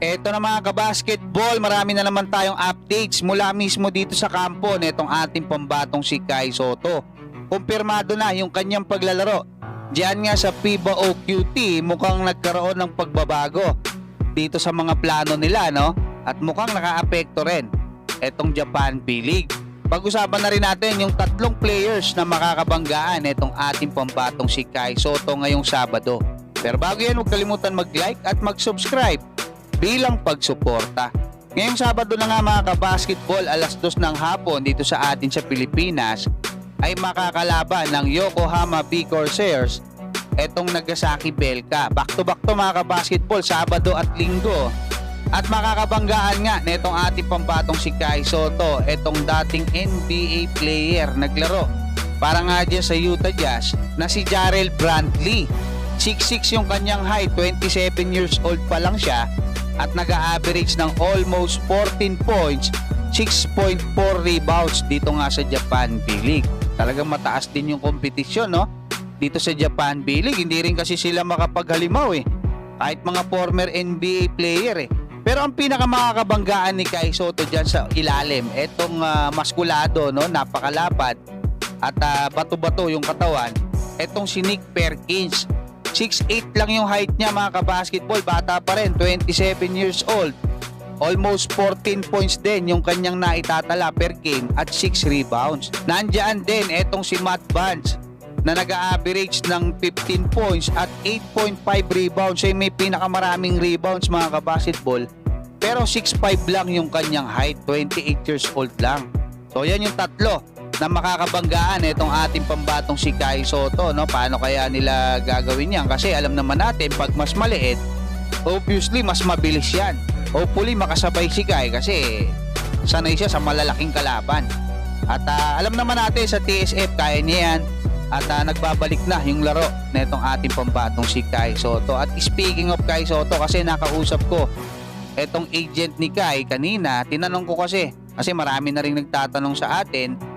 Eto na mga kabasketball, marami na naman tayong updates mula mismo dito sa kampo netong ating pambatong si Kai Soto. Kumpirmado na yung kanyang paglalaro. Diyan nga sa FIBA OQT mukhang nagkaroon ng pagbabago dito sa mga plano nila no at mukhang nakaapekto rin etong Japan B-League. Pag-usapan na rin natin yung tatlong players na makakabanggaan itong ating pambatong si Kai Soto ngayong Sabado. Pero bago yan, huwag kalimutan mag-like at mag-subscribe bilang pagsuporta. Ngayong Sabado na nga mga kabasketball, alas dos ng hapon dito sa atin sa Pilipinas ay makakalaban ng Yokohama B Corsairs etong Nagasaki Belka. Back to back to mga kabasketball, Sabado at Linggo. At makakabanggaan nga netong ating pambatong si Kai Soto, etong dating NBA player naglaro para nga dyan sa Utah Jazz na si Jarrell Brantley. 6'6 yung kanyang height, 27 years old pa lang siya at nag-average ng almost 14 points, 6.4 rebounds dito nga sa Japan B-League. Talagang mataas din yung kompetisyon, no? Dito sa Japan B-League, hindi rin kasi sila makapaghalimaw eh. Kahit mga former NBA player eh. Pero ang pinakamakakabanggaan ni Kai Soto dyan sa ilalim, etong ah, maskulado, no? Napakalapad at ah, bato-bato yung katawan, etong si Nick Perkins. 6'8 lang yung height niya mga kabasketball. Bata pa rin, 27 years old. Almost 14 points din yung kanyang naitatala per game at 6 rebounds. Nandiyan din etong si Matt Barnes na nag-average ng 15 points at 8.5 rebounds. Siya may pinakamaraming rebounds mga kabasketball. Pero 6'5 lang yung kanyang height, 28 years old lang. So yan yung tatlo na makakabanggaan itong ating pambatong si Kai Soto. No? Paano kaya nila gagawin yan? Kasi alam naman natin, pag mas maliit, obviously mas mabilis yan. Hopefully makasabay si Kai kasi sanay siya sa malalaking kalaban. At ah, alam naman natin sa TSF, kaya niya yan. At ah, nagbabalik na yung laro na itong ating pambatong si Kai Soto. At speaking of Kai Soto, kasi nakausap ko etong agent ni Kai kanina, tinanong ko kasi, kasi marami na rin nagtatanong sa atin,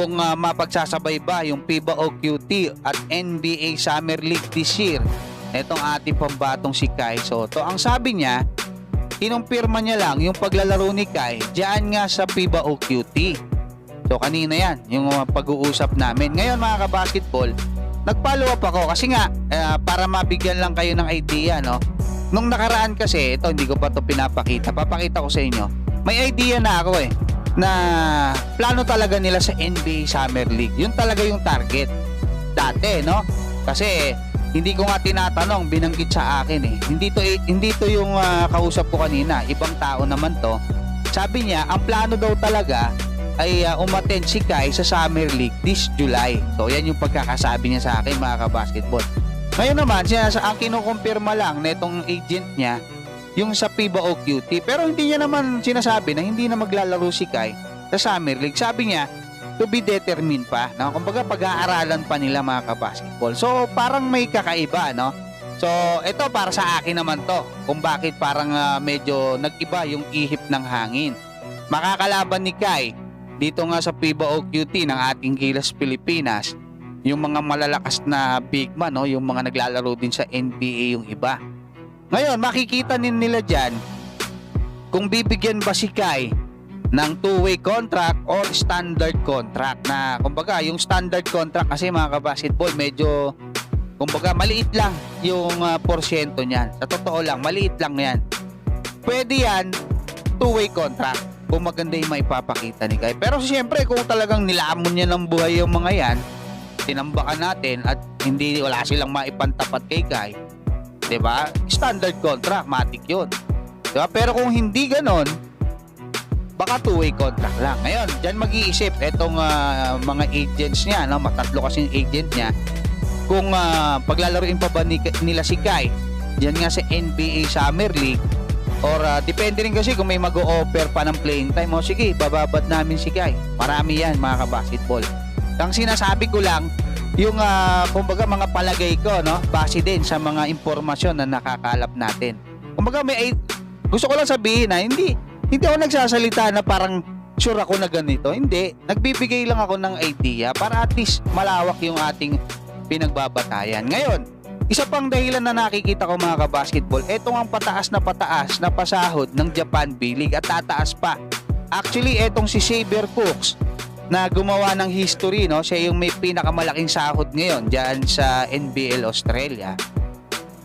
kung ah, mapagsasabay ba yung FIBA OQT at NBA Summer League this year. Itong ating pambatong si Kai Soto. Ang sabi niya, kinumpirma niya lang yung paglalaro ni Kai diyan nga sa FIBA OQT. So kanina yan, yung mga pag-uusap namin. Ngayon mga kabasketball, nag-follow up ako kasi nga eh, para mabigyan lang kayo ng idea no. Nung nakaraan kasi, ito hindi ko pa to pinapakita. Papakita ko sa inyo. May idea na ako eh na plano talaga nila sa NBA Summer League. Yun talaga yung target. Dati, no? Kasi hindi ko nga tinatanong, binanggit sa akin eh. Hindi to hindi to yung ah, kausap ko kanina, ibang tao naman to. Sabi niya, ang plano daw talaga ay uh, umattend si Kai sa Summer League this July. So yan yung pagkakasabi niya sa akin mga kabasketball. Ngayon naman, siya sa ang kinukumpirma lang netong agent niya yung sa FIBA OQT. Pero hindi niya naman sinasabi na hindi na maglalaro si Kai sa Summer League. Sabi niya, to be determined pa. No? Kumbaga, pag-aaralan pa nila mga kabasketball. So, parang may kakaiba, no? So, ito para sa akin naman to. Kung bakit parang ah, medyo nag-iba yung ihip ng hangin. Makakalaban ni Kai dito nga sa FIBA OQT ng ating Gilas Pilipinas yung mga malalakas na big man, no? yung mga naglalaro din sa NBA yung iba. Ngayon, makikita din nila dyan kung bibigyan ba si Kai ng two-way contract or standard contract na kumbaga yung standard contract kasi mga kabasketball medyo kumbaga maliit lang yung ah, porsyento niyan. Sa totoo lang, maliit lang yan. Pwede yan two-way contract kung maganda yung maipapakita ni Kai. Pero siyempre kung talagang nilamon niya ng buhay yung mga yan, tinambakan natin at hindi wala silang maipantapat kay Kai, 'di ba? Standard contract, matik 'yun. 'Di ba? Pero kung hindi ganon, baka two-way contract lang. Ngayon, diyan mag-iisip etong ah, mga agents niya, no? Matatlo kasi yung agent niya. Kung ah, paglalaruin pa ba ni- nila si Kai, diyan nga sa NBA Summer League or ah, depende rin kasi kung may mag-o-offer pa ng playing time, o sige, bababad namin si Kai. Marami yan mga kabasketball. Ang sinasabi ko lang, yung ah, kumbaga mga palagay ko, no? Base din sa mga impormasyon na nakakalap natin. Kumbaga may gusto ko lang sabihin na hindi hindi ako nagsasalita na parang sure ako na ganito. Hindi, nagbibigay lang ako ng idea para at least malawak yung ating pinagbabatayan. Ngayon, Isa pang dahilan na nakikita ko mga kabasketball, etong ang pataas na pataas na pasahod ng Japan B-League at tataas pa. Actually, etong si Xavier Cooks na gumawa ng history, no? Siya yung may pinakamalaking sahod ngayon diyan sa NBL Australia.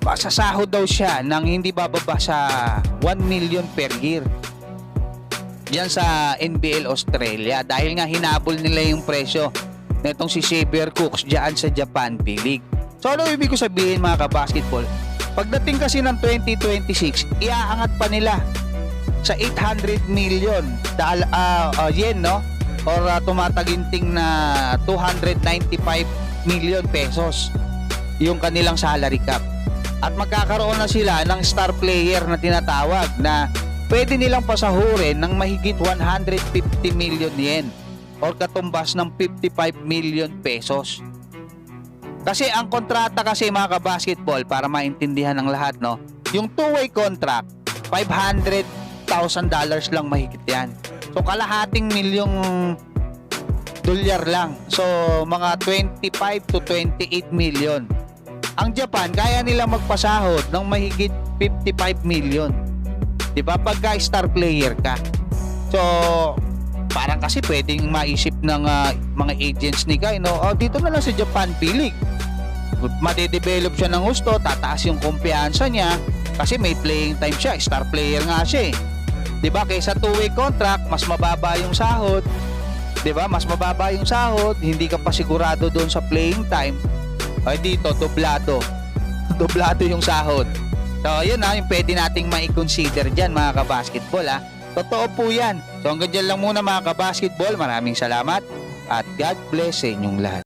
Masasahod daw siya ng hindi bababa sa 1 million per year diyan sa NBL Australia dahil nga hinabol nila yung presyo netong si Xavier Cooks diyan sa Japan B-League. So ano ibig ko sabihin mga kabasketball? Pagdating kasi ng 2026, iaangat pa nila sa 800 million dal ah, ah, yen no or ah, tumataginting na 295 million pesos yung kanilang salary cap at magkakaroon na sila ng star player na tinatawag na pwede nilang pasahurin ng mahigit 150 million yen or katumbas ng 55 million pesos. Kasi ang kontrata kasi mga kabasketball para maintindihan ng lahat no, yung two-way contract 500,000 dollars lang mahigit yan. So kalahating milyong dolyar lang. So mga 25 to 28 million. Ang Japan kaya nila magpasahod ng mahigit 55 million. 'Di ba? Pagka star player ka. So parang kasi pwedeng maisip ng ah, mga agents ni Guy, no? Oh, dito na lang sa Japan P-League. Madedevelop siya ng gusto, tataas yung kumpiyansa niya kasi may playing time siya, star player nga siya. eh. 'Di ba? Kaysa two-way contract, mas mababa yung sahod. 'Di ba? Mas mababa yung sahod, hindi ka pa sigurado doon sa playing time. Ay dito, doblado. doblado yung sahod. So, yun na, yung pwede nating mai-consider dyan mga kabasketball ha. Totoo po yan. So, hanggang dyan lang muna mga kabasketball. Maraming salamat at God bless sa inyong lahat.